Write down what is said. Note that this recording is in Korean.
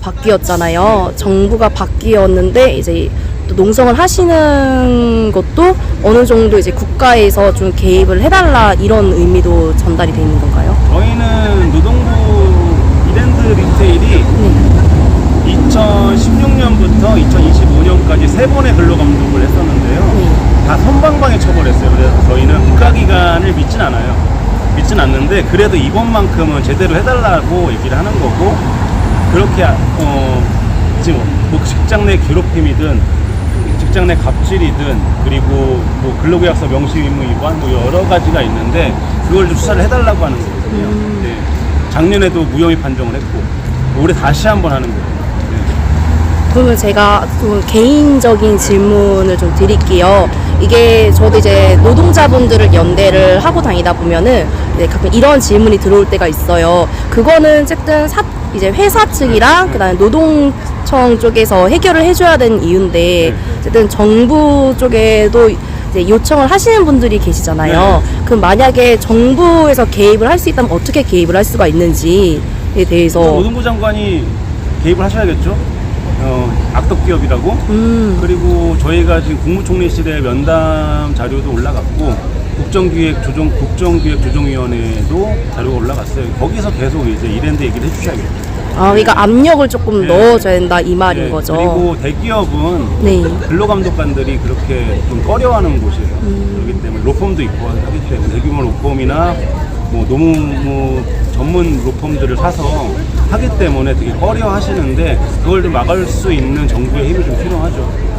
바뀌었잖아요. 정부가 바뀌었는데 이제 또 농성을 하시는 것도 어느 정도 이제 국가에서 좀 개입을 해달라 이런 의미도 전달이 돼 있는 건가요? 저희는 노동부 이랜드 리테일이 네. 2016년부터 2025년까지 세 번의 근로 감독을 했었는데요. 네. 다 선방방에 처벌했어요. 그래서 저희는 국가기관을 믿진 않아요. 믿진 않는데 그래도 이번만큼은 제대로 해달라고 얘기를 하는 거고 그렇게 어 지금 뭐 직장 내 괴롭힘이든 직장 내 갑질이든 그리고 뭐 근로계약서 명시 의무 위반 뭐 여러 가지가 있는데 그걸 좀 수사를 해달라고 하는 거거든요. 네. 작년에도 무혐의 판정을 했고 올해 다시 한번 하는 거예요. 네. 그러면 제가 좀 개인적인 질문을 좀 드릴게요. 이게 저도 이제 노동자분들을 연대를 하고 다니다 보면은 이제 가끔 이런 질문이 들어올 때가 있어요. 그거는 어쨌든 사, 이제 회사 측이랑 그다음에 노동청 쪽에서 해결을 해줘야 되는 이유인데 어쨌든 정부 쪽에도 이제 요청을 하시는 분들이 계시잖아요. 그럼 만약에 정부에서 개입을 할 수 있다면 어떻게 개입을 할 수가 있는지에 대해서 노동부 장관이 개입을 하셔야겠죠. 어, 악덕 기업이라고. 음. 그리고 저희가 지금 국무총리실에 면담 자료도 올라갔고 국정기획 조정 국정기획 조정위원회도 자료가 올라갔어요. 거기서 계속 이제 이랜드 얘기를 해주셔야겠죠. 아, 그러니까 압력을 조금 네. 넣어줘야 된다 이 말인 네, 거죠. 그리고 대기업은 네. 근로감독관들이 그렇게 좀 꺼려하는 곳이에요. 음. 그렇기 때문에 로펌도 있고 하기 때문에 대규모 로펌이나 뭐 노무 전문 로펌들을 사서 하기 때문에 되게 꺼려 하시는데 그걸 좀 막을 수 있는 정부의 힘이 좀 필요하죠.